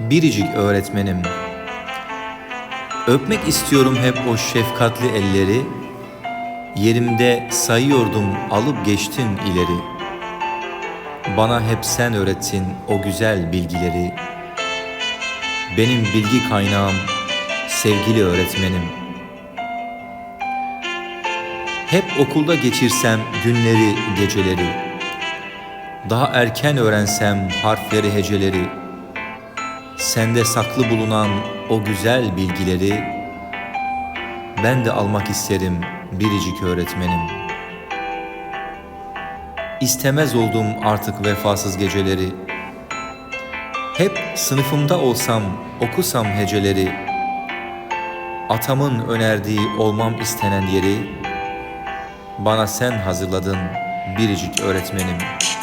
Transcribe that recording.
biricik öğretmenim. Öpmek istiyorum hep o şefkatli elleri, yerimde sayıyordum alıp geçtin ileri. Bana hep sen öğrettin o güzel bilgileri. Benim bilgi kaynağım sevgili öğretmenim. Hep okulda geçirsem günleri, geceleri. Daha erken öğrensem harfleri, heceleri. Sende saklı bulunan o güzel bilgileri ben de almak isterim biricik öğretmenim. İstemez oldum artık vefasız geceleri. Hep sınıfımda olsam, okusam heceleri. Atamın önerdiği olmam istenen yeri bana sen hazırladın biricik öğretmenim.''